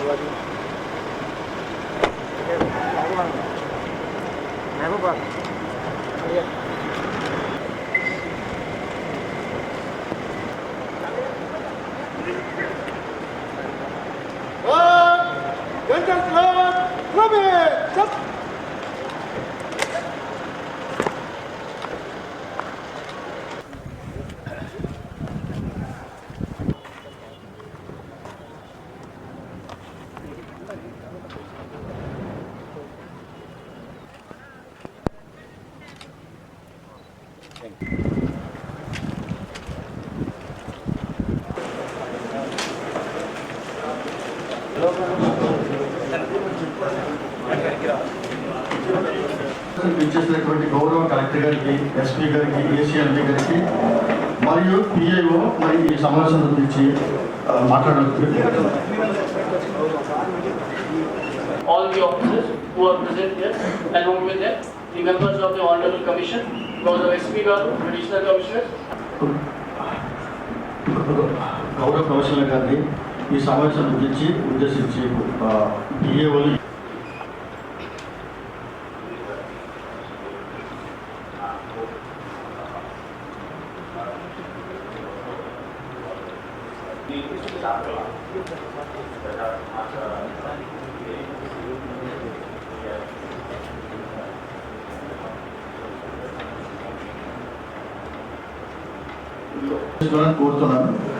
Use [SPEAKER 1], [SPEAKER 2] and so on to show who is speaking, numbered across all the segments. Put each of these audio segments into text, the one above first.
[SPEAKER 1] Thank you.
[SPEAKER 2] ఇచ్చేసినటువంటి గౌరవ collector గారికి ఎస్పీ గారికి ఏసీఎంపీ గారికి మరియు పిఐఓ మరి ఈ సమావేశం గురించి మాట్లాడారు
[SPEAKER 3] all the officers who are present here, along with them, the members of the Honorable Commission, Gautam SP Garu, Additional Commissioners,
[SPEAKER 2] గౌరవ కమిషనర్ గారిని ఈ సమావేశాన్ని గురించి ఉద్దేశించి పిఏఓలు కోరుతున్నాను.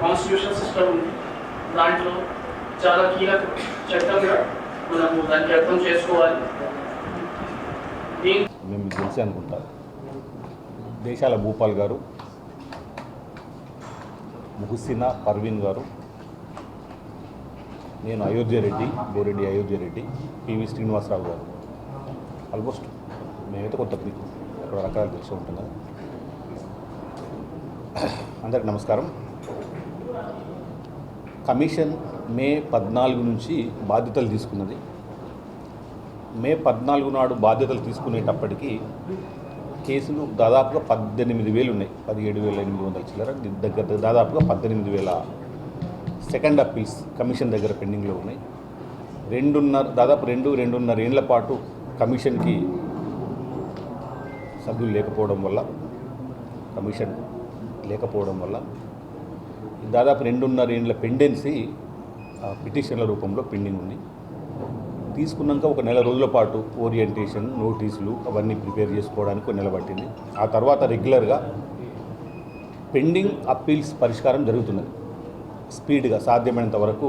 [SPEAKER 3] కాన్స్టిట్యూషన్ సిస్టమ్ ఉంది దాంట్లో చాలా కీలక చట్టంగా మనము దాన్ని అర్థం చేసుకోవాలి.
[SPEAKER 4] మేము తెలిసి అనుకుంటా. దేశాల భూపాల్ గారు ముహసినా పర్వీన్ గారు నేను అయోధ్య రెడ్డి బోరెడ్డి అయోధ్య రెడ్డి పివి శ్రీనివాసరావు గారు. ఆల్మోస్ట్ మేమైతే కొంత అక్కడ రకాలు తెలిసి ఉంటాం అందరికి నమస్కారం. కమిషన్ మే పద్నాలుగు నుంచి బాధ్యతలు తీసుకున్నది. మే పద్నాలుగు నాడు బాధ్యతలు తీసుకునేటప్పటికీ కేసులు దాదాపుగా పద్దెనిమిది వేలు ఉన్నాయి. పదిహేడు వేల ఎనిమిది వందల చిల్లర దగ్గర దాదాపుగా పద్దెనిమిది వేల సెకండ్ అప్పీల్స్ కమిషన్ దగ్గర పెండింగ్లో ఉన్నాయి. రెండున్నర దాదాపు రెండు రెండున్నర ఏళ్ళ పాటు కమిషన్కి సభ్యులు లేకపోవడం వల్ల కమిషన్ లేకపోవడం వల్ల దాదాపు రెండున్నర ఏళ్ళ పెండెన్సీ పిటిషన్ల రూపంలో పెండింగ్ ఉంది. తీసుకున్నాక ఒక నెల రోజుల పాటు ఓరియంటేషన్ నోటీసులు అవన్నీ ప్రిపేర్ చేసుకోవడానికి ఒక నెల పట్టింది. ఆ తర్వాత రెగ్యులర్గా పెండింగ్ అప్పీల్స్ పరిష్కారం జరుగుతున్నది. స్పీడ్గా సాధ్యమైనంత వరకు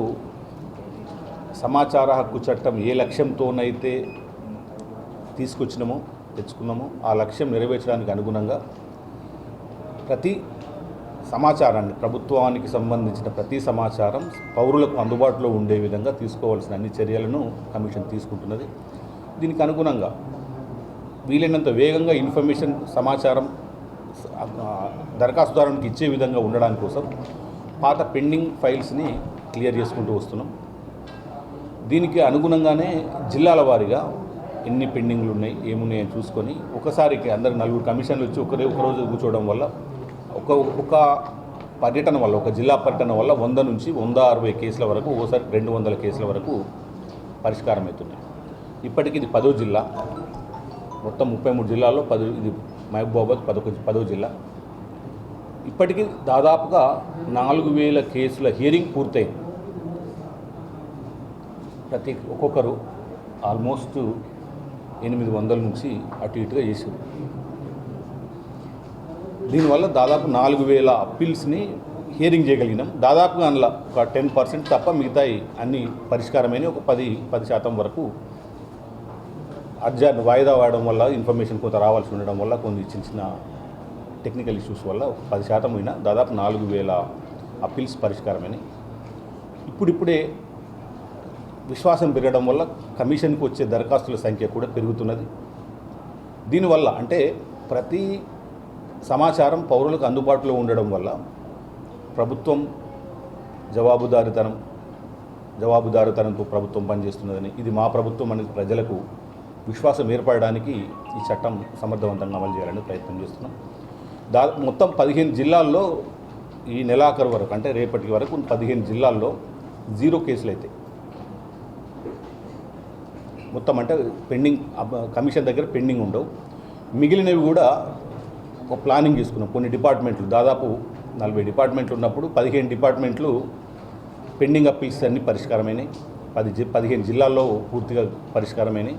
[SPEAKER 4] సమాచార హక్కు చట్టం ఏ లక్ష్యంతోనైతే తీసుకొచ్చినామో తెచ్చుకున్నామో ఆ లక్ష్యం నెరవేర్చడానికి అనుగుణంగా ప్రతి సమాచారాన్ని ప్రభుత్వానికి సంబంధించిన ప్రతి సమాచారం పౌరులకు అందుబాటులో ఉండే విధంగా తీసుకోవాల్సిన అన్ని చర్యలను కమిషన్ తీసుకుంటున్నది. దీనికి అనుగుణంగా వీలైనంత వేగంగా ఇన్ఫర్మేషన్ సమాచారం దరఖాస్తుదారునికి ఇచ్చే విధంగా ఉండడానికి కోసం పాత పెండింగ్ ఫైల్స్ని క్లియర్ చేసుకుంటూ వస్తున్నాం. దీనికి అనుగుణంగానే జిల్లాల వారీగా ఎన్ని పెండింగ్లు ఉన్నాయి ఏమున్నాయని చూసుకొని ఒకసారికి అందరు నలుగురు కమిషన్లు వచ్చి ఒకరే ఒకరోజు కూర్చోవడం వల్ల ఒక ఒక పర్యటన వల్ల ఒక జిల్లా పర్యటన వల్ల వంద నుంచి వంద అరవై కేసుల వరకు ఓసారి రెండు వందల కేసుల వరకు పరిష్కారం అవుతున్నాయి. ఇప్పటికి ఇది పదో జిల్లా. మొత్తం ముప్పై మూడు జిల్లాల్లో పది ఇది మహబూబాబాద్ పదకొ పదో జిల్లా. ఇప్పటికీ దాదాపుగా నాలుగు వేల కేసుల హియరింగ్ పూర్తయింది. ప్రతి ఒక్కొక్కరు ఆల్మోస్ట్ ఎనిమిది వందల నుంచి అటు ఇటుగా చేసారు దీనివల్ల దాదాపు నాలుగు వేల అప్పీల్స్ని హియరింగ్ చేయగలిగినాం. దాదాపుగా అందులో ఒక టెన్ పర్సెంట్ తప్ప మిగతాయి అన్ని పరిష్కారమైన ఒక పది పది శాతం వరకు అర్జెంట్ వాయిదా వాడడం వల్ల ఇన్ఫర్మేషన్ కొంత రావాల్సి ఉండడం వల్ల కొన్ని చిన్న చిన్న టెక్నికల్ ఇష్యూస్ వల్ల ఒక పది శాతం అయినా దాదాపు నాలుగు వేల అప్పీల్స్ పరిష్కారమైనవి. ఇప్పుడిప్పుడే విశ్వాసం పెరగడం వల్ల కమిషన్కి వచ్చే దరఖాస్తుల సంఖ్య కూడా పెరుగుతున్నది. దీనివల్ల అంటే ప్రతి సమాచారం పౌరులకు అందుబాటులో ఉండడం వల్ల ప్రభుత్వం జవాబుదారితనం జవాబుదారితనంతో ప్రభుత్వం పనిచేస్తున్నదని ఇది మా ప్రభుత్వం అనేది ప్రజలకు విశ్వాసం ఏర్పడడానికి ఈ చట్టం సమర్థవంతంగా అమలు చేయాలని ప్రయత్నం చేస్తున్నాం. దా మొత్తం పదిహేను జిల్లాల్లో ఈ నెలాఖరు వరకు అంటే రేపటి వరకు పదిహేను జిల్లాల్లో జీరో కేసులు అయితే మొత్తం అంటే పెండింగ్ కమిషన్ దగ్గర పెండింగ్ ఉండవు. మిగిలినవి కూడా ఒక ప్లానింగ్ తీసుకున్నాం. కొన్ని డిపార్ట్మెంట్లు దాదాపు నలభై డిపార్ట్మెంట్లు ఉన్నప్పుడు పదిహేను డిపార్ట్మెంట్లు పెండింగ్ అప్పీల్స్ అన్ని పరిష్కారమైనాయి. పది జి పదిహేను జిల్లాల్లో పూర్తిగా పరిష్కారమైనాయి.